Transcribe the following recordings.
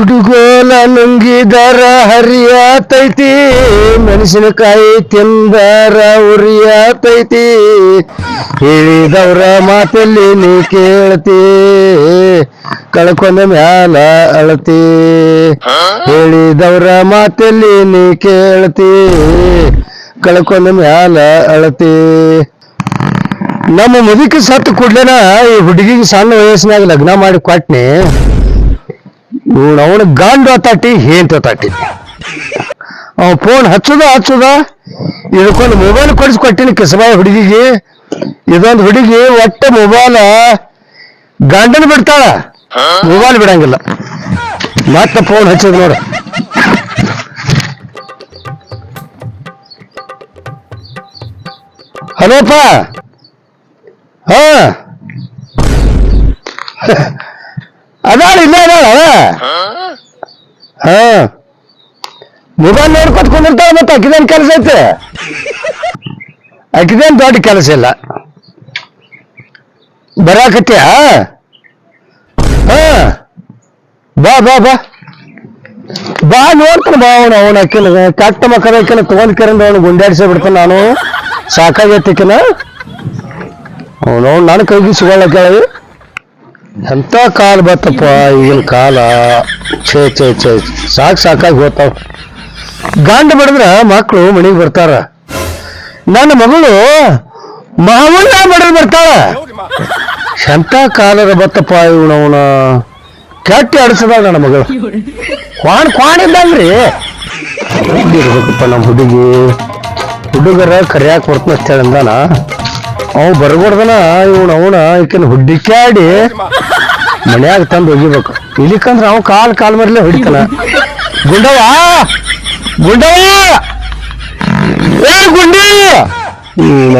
ಕುಡುಗೋಲ ನುಂಗಿದರ ಹರಿಯಾತೈತಿ ಮೆಣಸಿನಕಾಯಿ ತಿಂದರ ಉರಿಯಾತೈತಿ ಹೇಳಿದವ್ರ ಮಾತಲ್ಲಿ ನೀ ಕೇಳ್ತಿ, ಕಳ್ಕೊಂಡ ಮ್ಯಾಲ ಅಳತಿ. ಹೇಳಿದವ್ರ ಮಾತಲ್ಲಿ ನೀ ಕೇಳ್ತಿ, ಕಳ್ಕೊಂಡ ಮ್ಯಾಲ ಅಳತಿ. ನಮ್ಮ ಮುದುಕಿ ಸತ್ತು ಕೂಡ್ಲೇನ ಈ ಹುಡುಗಿಗೆ ಸಣ್ಣ ವಯಸ್ಸಿನಾಗ ಲಗ್ನ ಮಾಡಿ ಕೊಟ್ನಿ. ಇವನು ಅವನು ಗಂಡ ತಾಟಿ ಹೇಂತ ತಾಟಿ ಅವ ಫೋನ್ ಹಚ್ಚುದ ಹಚ್ಚುದ ಇದಕ್ಕೊಂದು ಮೊಬೈಲ್ ಕೊಡಿಸ್ಕೊಟ್ಟಿನಿ ಕಿಸಬಾಯಿ ಹುಡುಗಿಗೆ. ಇದೊಂದು ಹುಡುಗಿ ಒಟ್ಟ ಮೊಬೈಲ್ ಗಂಡನ ಬಿಡ್ತಾಳ. ಮೊಬೈಲ್ ಬಿಡಂಗಿಲ್ಲ. ಮತ್ತೆ ಫೋನ್ ಹಚ್ಚದ ನೋಡ. ಹಲೋಪ್ಪ ಹಾ. ಅದಾಳ ಇಲ್ಲ ಅದಾಳ ಹಾ. ಮೊಬೈಲ್ ನೋಡ್ಕೊತ ಕುಂದಿರ್ತಾಳ ಮತ್ತೆ ಅಕ್ಕಿದೇನ್ ಕೆಲಸ ಐತೆ? ಅಕ್ಕಿದೇನ್ ದೊಡ್ಡ ಕೆಲಸ ಇಲ್ಲ. ಬರಾಕತ್ಯಾ? ಹಾ. ಬಾ ಬಾ ಬಾ. ಬಾ, ನೋಡ್ತಾನೆ ಬಾ ಅವನು, ಅವನ ಅಕ್ಕಿನ. ಕಟ್ಟ ಮಕ್ಕಳ ಅಕ್ಕಿನ ತಗೊಂಡ್ ಕರಂದ ಅವನು ಗುಂಡಾಡಿಸಿ ಬಿಡ್ತಾನೆ ನಾನು. ಸಾಕಾಗೈತಿಕಿನ ಅವನು ನನ್ನ ಕೈಗೆ ಸಿಗೋಲ್ಲ ಕೇಳಿ. ಎಂತ ಕಾಲ ಬತ್ತಪ್ಪ ಈಗಿನ ಕಾಲ? ಛೇ ಛೇ ಛೇ, ಸಾಕು ಸಾಕಾಗಿ ಹೋಗ್ತಾವ. ಗಂಡ ಬಡಿದ್ರ ಮಕ್ಕಳು ಮನೆಗೆ ಬರ್ತಾರ. ನನ್ನ ಮಗಳು ಮಾವನ್ನ ಬಡಿದ್ ಬರ್ತಾಳ. ಎಂಥ ಕಾಲದ ಬತ್ತಪ್ಪ ಇವನವನ ಕೆಟ್ಟ ಅಡಿಸದ ನನ್ನ ಮಗಳು. ಕ್ವಾಣ್ ಕ್ವಾಣ್ ಇರ್ಬೇಕಪ್ಪ ನಮ್ಮ ಹುಡುಗಿ. ಹುಡುಗರ ಕರಿಯಾಕ ಬರ್ತಾನ ಅಂತ ಹೇಳಿದಾನ ಅವ್ ಬರ್ಬಾರ್ದನ ಇವನು ಅವನ ಈಕಿನ ಹುಡ್ಡಿಕ್ಯಾಡಿ ಮನ್ಯಾಗ ತಂದು ಒಗಿಬೇಕು. ಇಲ್ಲಿಕಂದ್ರ ಅವ್ ಕಾಲ್ ಕಾಲ್ ಮರ್ಲೆ ಹೊಡಿತಾನ ಗುಂಡವ ಗುಂಡವ ಏ ಗುಂಡಿ!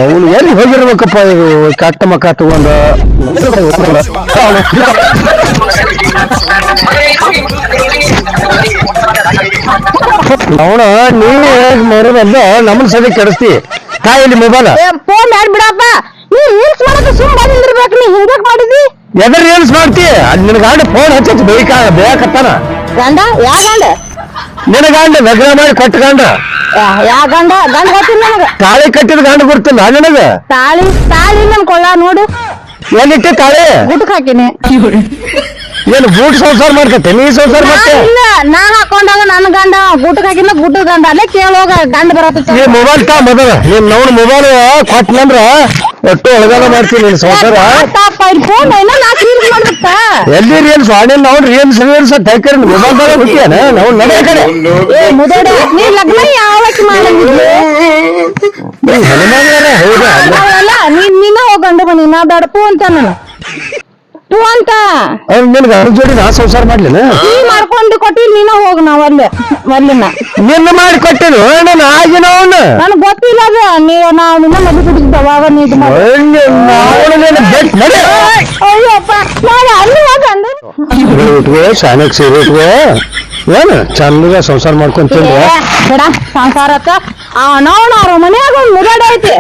ಅವನು ಎಲ್ಲಿ ಹೋಗಿರ್ಬೇಕಪ್ಪ ಇದು? ಕಟ್ಟ ಮಕ್ಕ ತಗೊಂಡ. ಅವನ ನೀನು ಮರದಲ್ಲ ನಮ್ಮ ಸದ್ಯ ಕೆಡಿಸ್ತಿ. ತಾಯಿಲಿ ಮೊಬೈಲ್? ಫೋನ್ ಮಾಡ್ಬಿಡಪ್ಪ. ಬಿಡಪ್ಪ ನೀ ರೀಲ್ಸ್ ಮಾಡಕ್ಕೆ ಸುಮ್ ಬಂದಿರ್ಬೇಕು ನೀ ಹಿಂಗ್ಯಾಕ್ ಮಾಡಿದಿ? ಎದ್ರ ರೀಲ್ಸ್ ಮಾಡ್ತಿ? ಅದ್ ನಿನ್ ಗಾಂಡ ಫೋನ್ ಹಚ್ಚಿ ಬೇಕಾ ಬೇಕತ್ತಾನ. ಗಂಡ ಯಾ ಗಂಡ? ನಿನ್ನ ಗಾಂಡ ಲಗ್ನ ಮಾಡಿ ಕೊಟ್ಟ ಗಂಡ. ಯಾ- ಯಾ ಗಂಡ? ಗಂಡ ಗೊತ್ತಿಲ್ಲ ನನಗ. ತಾಳಿ ಕಟ್ಟಿದ ಗಂಡ ಗೊತ್ತಿಲ್ಲ ನಿನಗ? ತಾಳಿ ತಾಳಿ ನಮ್ ಕೊಳ್ಳ ನೋಡು. ಎಲ್ಲಿಟ್ಟೆ ತಾಳಿ? ಗುಟಕ್ ಹಾಕಿನಿ. ಏನು ಬೂಟ್ ಸಂಸಾರ ಮಾಡ್ಕತ್ತೆ? ನೀ ಸಂಸಾರ ನಾ ಮಾಡ್ತೆ ಇಲ್ಲ ನಾ ಹಾಕೊಂಡಾಗ ನನ್ನ ಗಂಡ ಹಾಕಿಲ್ಲ ಗುಡ್ಡ ಗಂಡ. ಅಲ್ಲೇ ಕೇಳೋಗ ಗಂಡ ಬರತ್ತ ಈ ಮೊಬೈಲ್ ತಾ ಮೊದಲ. ನೀನ್ ನೋಡ್ ಮೊಬೈಲ್ ಕೊಟ್ಟನಂದ್ರ ಒಟ್ಟು ಒಳಗಾಲ ಮಾಡ್ತೀನಿ ನೀನ್ ಸಂಸಾರ. ಫೋನ್ ಏನೋ ನಾ ರೀಲ್ಸ್ ಮಾಡ್ಬಿಟ್ಟ ಎಲ್ಲಿ ರೀಲ್ಸ್ ಆಡಿಲ್ಲ ನಾವು ರೀಲ್ಸ್ ರೀಲ್ಸ್ ತೈಕರಿ ಮೊಬೈಲ್ ದಾಗ ಹುಟ್ಟಿಯಾನ ನಾವು ನಡೆ ಕಡೆ. ಏ ಮುದಡ ನೀ ಲಗ್ನ ಯಾವಕ್ಕೆ ಮಾಡಂಗಿಲ್ಲ ನೀ ಹೆಣ್ಮಗಳರ ಹೌದಾ? ನೀನ್ ನೀನ ಹೋಗಂಡ ಗಂಡ ಬನ್ನಿ ನಾ ಬಡಪು ಅಂತ ನಾನು. ಪೂ ಅಂತ. ಅವ್ನು ನಿನ್ ಗಂಡ ಜೋಡಿ ನಾ ಸಂಸಾರ ಮಾಡ್ಲಿನ? ನೀ ಮಾಡ್ಕೊಂಡು ಕೊಟ್ಟಿ ನೀನ ಹೋಗ ನಾವ್ ಅಲ್ಲೇ ನಿನ್ನ ಮಾಡಿ ಕೊಟ್ಟಿರು ನಾನು ಆಗಿನ ಅವನು. ನನಗ್ ಗೊತ್ತಿಲ್ಲ ಅದು. ನೀವು ನಾವ್ ನಿನ್ನ ಮದುವೆ ಬಿಡಿಸಿದ್ದ ಅವಾಗ ನೀ ಇದು ಮಾಡಿ ಅಯ್ಯಪ್ಪ ನಾನು ಅಲ್ಲಿ ಹೋಗ ಇಟ್ಕೋ ಶಾನಕ್ ಸೀರೆ ಇಟ್ಕೋ. ಏನು? ಚಂದಗ ಸಂಸಾರ ಮಾಡ್ಕೊಂತಿಂದ ಏ, ಬಿಡ ಸಂಸಾರಕ್ಕ ಅವನವನ ಅವ್ರ ಮನ್ಯಾಗ ಒಂದ್ ಮುಗಡ ಐತಿ.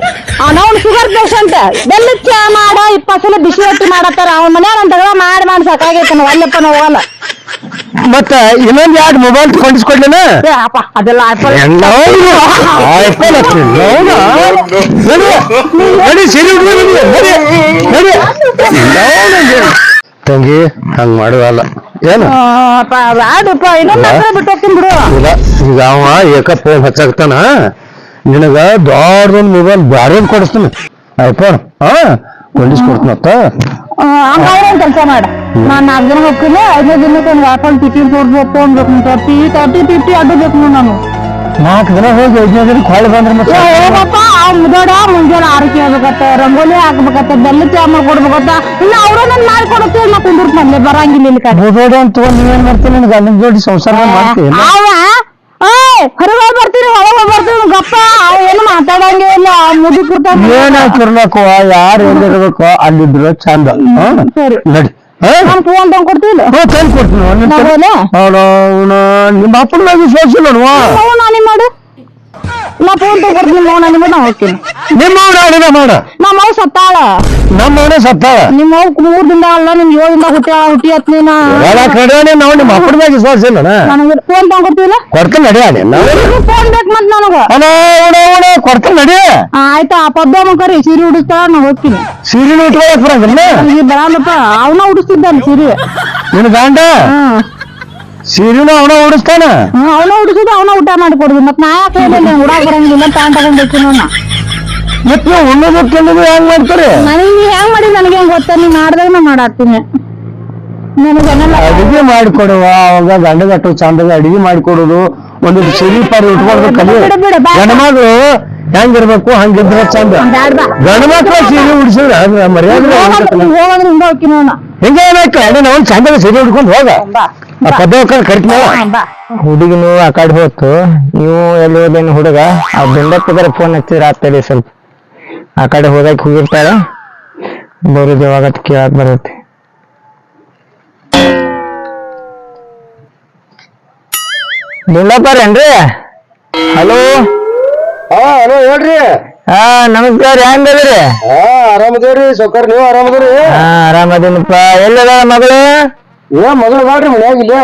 ಅವನವನ್ ಶುಗರ್ ಪೇಷಂಟ್ ಬೆಲ್ಲ ಚಾ ಮಾಡ ಇಪ್ಪತ್ತು ಸಲ ಬಿಸಿ ರೊಟ್ಟಿ ಮಾಡತ್ತಾರ. ಅವನ ಮನ್ಯಾಗ ತಗೋ ಮಾಡಿ ಮಾಡಿ ಸಾಕಾಗೈತೆ ನಾವು ಅಲ್ಲಪ್ಪ ನಾವು ಹೋಗಲ್ಲ. ಮತ್ತ ಇನ್ನೊಂದ್ ಎರಡು ಮೊಬೈಲ್ ಕೊಂಡಿಸ್ಕೊಡ್ಲೇನ ಏ ಅಪ್ಪ ಅದೆಲ್ಲ ಐಫೋನ್. ತಂಗಿ ಹಂಗ ಮಾಡುವಲ್ಲ ಏನು? ಬ್ಯಾಡಪ್ಪ ಇನ್ನೊಂದ್ ಹತ್ರ ಬಿಟ್ಟು ಹೋಗ್ತೀನಿ ಬಿಡು. ಇಲ್ಲ. ಈಗ ಅವ ಏಕ ಫೋನ್ ಹಚ್ಚಾಕ್ತಾನ ನಿನಗ ದೊಡ್ಡದೊಂದು ಮೊಬೈಲ್ ಬ್ಯಾರೇದ್ ಕೊಡಿಸ್ತಾನೆ. ಐಫೋನ್ ಹಾ ಕೊಂಡಿಸ್ಕೊಡ್ತೀನತ್ತ ಹಂಗಾದ್ರೆ ಕೆಲಸ ಮಾಡ. ನಾನ್ ನಾಲ್ಕು ಜನ ಹೋಗ್ತೀನಿ ಐದನೇ ದಿನಕ್ಕೆ ಒಂದು ಹಾಕೊಂಡು ಟಿಟಿ ತೋರ್ಬೇಕು ತಗೊಂಡ್ಬೇಕು ತರ್ಟಿ ತರ್ಟಿ ಫಿಫ್ಟಿ ಅಡ್ಡು ಬೇಕು ನಾನು. ನಾಲ್ಕು ದಿನ ಹೋಗಿ ಐದನೇ ದಿನ ಹೊಳ್ಳಿ ಬಂದ್ರೆ ಮತ್ತೆ ಏ, ಹೋಗಪ್ಪ ಅವ್ನ್ ಮುದೋಡ ಮುಂಜಾನೆ ಆರಕ್ಕೆ ಹೇಳ್ಬೇಕತ್ತ ರಂಗೋಲಿ ಹಾಕ್ಬೇಕತ್ತ ಬೆಲ್ಲ ಚಾ ಮಾಡ್ಕೊಡ್ಬೇಕತ್ತ ಇನ್ನು ಅವ್ರ ನನ್ ಮಾಡ್ಕೊಡತ್ತೆ ನಾ ಕುಂದಿರ್ತಾನೆ ಬರಂಗಿಲ್ಲ ಇಲ್ಲಿ ಕಡೆ. ಬೋದೋಡಿ ಅಂತ ನೀವೇನ್ ಮಾಡ್ತೀನಿ ನಿನ್ ಗಂಡನ ಜೋಡಿ ಸಂಸಾರ ಮಾಡ್ತೀನಿ ಅವ ಹೊರಗೆ ಹೋಗಿ ಬರ್ತೀನಿ ಒಳಗೆ ಹೋಗಿ ಬರ್ತೀನಿ ಗಪ್ಪ. ಏನು ಮಾತಾಡಂಗೆ ಇಲ್ಲ ಮುದಿ ಕೂತಾನ ಏನ್ ಹಾಕಿರ್ಬೇಕು ಯಾರು ಎಲ್ಲಿರ್ಬೇಕು ಅಲ್ಲಿದ್ರು ಚಂದ. ಹಾ? ಸರಿ. ನಡಿ. ಹಾ? ನಾನು ಫೋನ್ ತಂದು ಕೊಡ್ತೀವಿ ಹ್ಞೂ ತಂದು ಕೊಡ್ತೀನಿ. ಒಂದ್ ನಿಮಿಷ. ನಾವಲ್ಲ ಅವ್ನು ಅವ್ನು ನಿಮ್ಮ ಅಪ್ಪನ ವಿಶ್ವಾಸ ಇಲ್ಲ ನೋಡುವ ನಾವು ನಾನೇ ಮಾಡು ನಾ ಫೋನ್ ನೋಡ ನಿಮ್ಮ ನಾ ಹೋಗ್ತೀನಿ. ನಿಮ್ಮ ಅವ್ನ ಅಡಿನ ಮಾಡ. ನಮ್ಮ ಅವ್ವ ಸತ್ತಾಳ. ನಮ್ಮ ಅವನೇ ಸತ್ತಾಳ. ನಿಮ್ಮ ಅವ್ವ ಮೂರ್ ದಿನ ಅಲ್ಲ ನಿಮ್ ಏಳಿಂದ ಹುಟ್ಟಿ ಹುಟ್ಟಿ ಹತ್ ನೀನ ಎಲ್ಲ ಕಡೆ ನಾವು ನಿಮ್ಮ ಅಪ್ಪನ ಮ್ಯಾಗ ವಿಶ್ವಾಸ ಇಲ್ಲ ನನಗೆ ಫೋನ್ ತಗೊಡ್ತೀನ ಕೊಡ್ತೀನಿ ನಡಿಯ ನಾವು ಫೋನ್ ಬೇಕು ಮತ್ ನನಗ. ಅಣ್ಣ ಅವಣ ಅವಣ ಕೊಡ್ತೀನಿ ನಡಿ. ಆಯ್ತಾ ಆ ಪದ್ದಮ್ಮ ಕರಿ ಸೀರೆ ಉಡಿಸ್ತಾಳ ನಾ ಹೋಗ್ತೀನಿ. ಸೀರೆನ ಉಟ್ಕೊಳಕ್ ಬರಂಗಿಲ್ಲ. ನೀ ಬರಲ್ಲಪ್ಪ ಅವನ ಉಡಿಸ್ತಿದ್ದಾನೆ ಸೀರೆ. ನಿನ್ ಗಂಡ? ಸೀರೆನ ಅವನ ಉಡಿಸ್ತಾನ ಅವನ ಹುಡುಗಿದ ಅವನ ಊಟ ಮಾಡಿ ಕೊಡುದು ಮತ್ ನಾ ಯಾಕೆ ಹೇಳಿಲ್ಲ? ಉಡಾಕ್ ಬರಂಗಿಲ್ಲ ಪ್ಯಾಂಟ್ ತಗೊಂಡಿ ನೋಡ ಮತ್ ನೀವು ಉಣ್ಣೋದು ತಿನ್ನೋದು ಹೆಂಗ್ ಮಾಡ್ತಾರೆ? ನನಗೆ ಹೆಂಗ್ ಮಾಡಿ ನನಗೆ ಹೆಂಗ್ ಗೊತ್ತ? ನೀ ಮಾಡ್ದಾಗ ನಾ ಮಾಡಾಕ್ತೀನಿ. ಅಡಿಗೆ ಮಾಡಿಕೊಡುವ ಅವಾಗ ಗಂಡ ಗಟ್ಟು ಚಂದಾಗ ಅಡಿಗೆ ಮಾಡಿಕೊಡೋದು ಒಂದು ಸಿರಿ ಪಾರಿ ಉಟ್ಕೊಳ್ಬೇಕು ಕಲಿ. ಗಂಡಮಗಳು ಹೆಂಗಿರ್ಬೇಕು ಹಂಗಿದ್ರೆ ಚಂದ. ಗಂಡಮಕ್ಳು ಸೀರೆ ಉಡಿಸಿದ್ರೆ ಮರ್ಯಾದೆ ಹಿಂಗ ಅಣ್ಣ ನಾವು ಚಂದಾಗ ಸೀರೆ ಉಡ್ಕೊಂಡು ಹೋಗ. ಬಾ. ಹುಡುಗಿನು ಆ ಕಡೆ ಹೋತು ನೀವು ಎಲ್ಲಿ ಹೋದೇನು ಹುಡುಗ? ಆ ಬೆಂಡಪ್ಪಗಾರ ಫೋನ್ ಹಚ್ಚಿದ್ರೆ ಆಗ್ತದೆ ಸ್ವಲ್ಪ. ಆ ಕಡೆ ಹೋಗಕ್ಕೆ ಹೋಗಿರ್ತಾರ ಬರೋದು ಯಾವಾಗ ಕೇಳಕ್ ಬರುತ್ತೆ. ಬೆಂಡಪ್ಪರೇನ್ರಿ ಹಲೋ? ಹಾ ಹಲೋ ಹೇಳ್ರಿ. ಹಾ ನಮಸ್ಕಾರ. ಹೆಂಗದ್ರಿ ಹಾ ಆರಾಮದೇವ್ರಿ. ಸೌಕರ್ ನೀವು ಆರಾಮದ್ರಿ ಹಾ ಆರಾಮದೇನಪ್ಪ. ಎಲ್ಲದ ಮಗಳು? ಏ ಮಗಳು ಮನ್ಯಾಗಿಲ್ಲ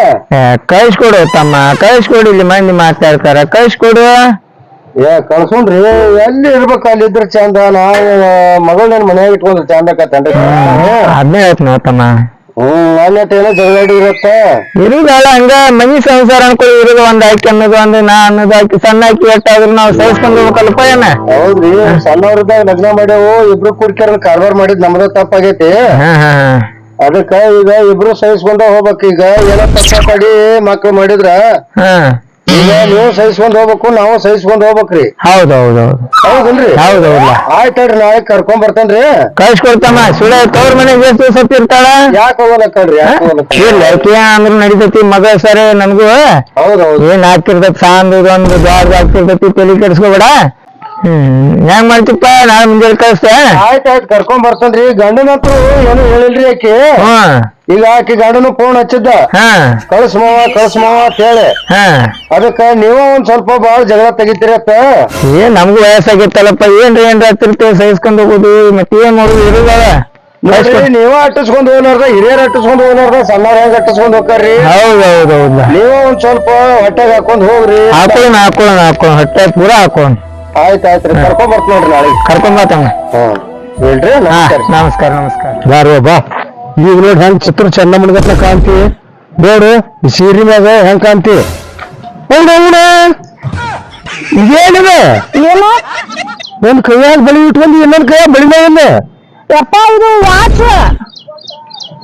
ಕಳ್ಸ್ಕೊಡು ತಮ್ಮ ಕಳ್ಸ್ಕೊಡು ಇಲ್ಲಿ ಮಂದಿ ಮಾತಾಡ್ತಾರ ಕಳ್ಸ್ಕೊಡು. ಏ ಕಳ್ಸೋಣ್ರಿ. ಎಲ್ಲಿ ಇರ್ಬೇಕು ಅಲ್ಲಿ ಇದ್ರ ಚಂದ? ನಾ ಮಗಳನ್ನ ನನ್ ಮನ್ಯಾಗ ಇಟ್ಕೊಂಡ್ರೆ ಚಂದ ಕತ್ತಂಡ್ರಿ ಅದನ್ನೇ ಹೇಳ್ತೀನಿ ತಮ್ಮ. ಹ್ಮ್ ಏನೋ ಜಗಳಾಡಿ ಇರತ್ತ. ಇರುದಲ್ಲ ಹಂಗ ಮನಿ ಸಂಸಾರ ಅನ್ಕೊಳ್ಳಿ ಇರುದು ಒಂದ್ ಆಕಿ ಅನ್ನೋದು ಒಂದ್ ನಾ ಅನ್ನೋದು ಆಕಿ ಸಣ್ಣ ಆಕಿ ಎಷ್ಟಾದ್ರೂ ನಾವು ಸಹಿಸ್ಕೊಂಡು ಹೋಗ್ಬೇಕಲ್ಲಪ್ಪ ಏನ? ಹೌದ್ರಿ ಸಣ್ಣವ್ರದಾಗ ಲಗ್ನ ಮಾಡ್ಯಾವು ಇಬ್ರು ಕುಡ್ಕ್ಯಾರ ಕಾರ್ಬಾರ್ ಮಾಡಿದ್ ನಮ್ದ ತಪ್ಪಾಗೈತಿ. ಹಾ ಹಾ. ಅದಕ್ಕ ಈಗ ಇಬ್ರು ಸಹಿಸ್ಕೊಂಡ ಹೋಗ್ಬೇಕು. ಈಗ ಏನೋ ತಪ್ಪ ಪಡಿ ಮಕ್ಳು ಮಾಡಿದ್ರ ಹಾ. ಈಗ ನೀವು ಸಹಿಸ್ಕೊಂಡ್ ಹೋಗ್ಬೇಕು ನಾವು ಸಹಿಸ್ಕೊಂಡ್ ಹೋಗ್ಬೇಕ್ರಿ. ಹೌದ್ ಹೌದ್ ಹೌದ್ ಹೌದಲ್ರಿ? ಹೌದ್ ಹೌದಲ್ಲ ಆಯ್ತಲ್ರಿ ನಾಳೆ ಕರ್ಕೊಂಡ್ ಬರ್ತೇನ್ರಿ. ಕಳ್ಸ್ಕೊಡ್ತಮ್ಮ ಸುಳೆ ತವ್ರ ಮನೆಗೆ ಎಷ್ಟು ಸತ್ ಇರ್ತಾಳ ಯಾಕೆ ಹೋಗಲಕ್ಕಲ್ರಿ ಇಲ್ಲ ಆಕಿ ಅಂದ್ರ ನಡಿತೈತಿ ಮಗ ಸರಿ ನನ್ಗೂ. ಹೌದೌದು. ಏನ್ ಆಗ್ತಿರ್ತೈತಿ ಸಾಂದ್ ಒಂದು ಜಾಗ ಆಗ್ತಿರ್ತೈತಿ ತಲೆ ಕೆಡಿಸ್ಕೋಬೇಡ. ಹ್ಮ್. ಹೆಂಗ್ ಮಾಡ್ತಿಪ್ಪ? ನಾಳೆ ಮುಂಜಾನೆ ಕಳಿಸ್ತೆ ಆಯ್ತಾಯ್ತು ಕರ್ಕೊಂಡ್ ಬರ್ತೇನ್ರಿ ಗಂಡನ ಹತ್ರ ಏನು ಹೇಳಿಲ್ರಿ ಆಕಿ. ಹ್ಮ್ ಈಗ ಆಕಿ ಗಂಡನು ಫೋನ್ ಹಚ್ಚಿದ್ದ. ಹಾ. ಕಳ್ಸ್ ಮಾವ ಕಳ್ಸ್ ಮಾವ ಅಂತ ಹೇಳಿ. ಹಾ. ಅದಕ್ಕ ನೀವು ಒಂದ್ ಸ್ವಲ್ಪ ಬಾಳ ಜಗಳ ತೆಗಿತೀರಪ್ಪ ಏನ್ ನಮಗೂ ವಯಸ್ಸಾಗಿತ್ತಲ್ಲಪ್ಪ. ಏನ್ರಿ ಏನ್ರ ಹತ್ತಿರ್ತೇವೆ ಸಹಿಸ್ಕೊಂಡ್ ಹೋಗುದು. ಮತ್ತೆ ಏನ್ ಮಾಡುದು? ಇರುದವ ನೋಡ್ರಿ ನೀವ ಅಟ್ಟಿಸ್ಕೊಂಡ್ ಹೋಗ್ಲಾರ್ದ ಹಿರಿಯರ್ ಅಟ್ಟಿಸ್ಕೊಂಡ್ ಹೋಗ್ಲಾರ್ದ ಸಣ್ಣವ್ರ ಹೆಂಗ್ ಅಟ್ಟಿಸ್ಕೊಂಡ್ ಹೋಗ್ತಾರ್ರಿ? ಹೌದು ಹೌದು ಹೌದ್ ನೀವ ಒಂದ್ ಸ್ವಲ್ಪ ಹೊಟ್ಟೆಗೆ ಹಾಕೊಂಡ್ ಹೋಗ್ರಿ. ಹಾಕೋಣ ಹಾಕೋಣ ಹಾಕೋಣ ಹೊಟ್ಟೆ ಪೂರ ಹಾಕೋಣ ಆಯ್ತ್ ರೀ. ಕರ್ಕೊಂಡ್ ಬರ್ತ ನೋಡ್ರಿ ನಾಳೆ. ಕರ್ಕೊಂಡ್ ಬಾತಮ್ಮ ಹ್ಮ್ ಹೇಳ್ರಿ ನಮಸ್ಕಾರ ನಮಸ್ಕಾರ ನಮಸ್ಕಾರ. ಬಾರೋ ಬಾ. ಈಗ ನೋಡಿ ಹೆಂಗ್ ಚಿತ್ರ ಚಂದ ಮುಡ್ಗತ್ನ ಕಾಂತಿ ನೋಡು ಈ ಸೀರೆ ಮ್ಯಾಗ ಹೆಂಗ್ ಕಾಂತಿ ನೋಡ ಇದೇನಿದೆ ಏನು? ಒಂದ್ ಕೈಯಾಗ ಬಳಿ ಇಟ್ಕೊಂಡು ಇನ್ನೊಂದ್ ಕೈಯಾಗ ಬಳಿ ಯಪ್ಪ ಇದು ವಾಚ್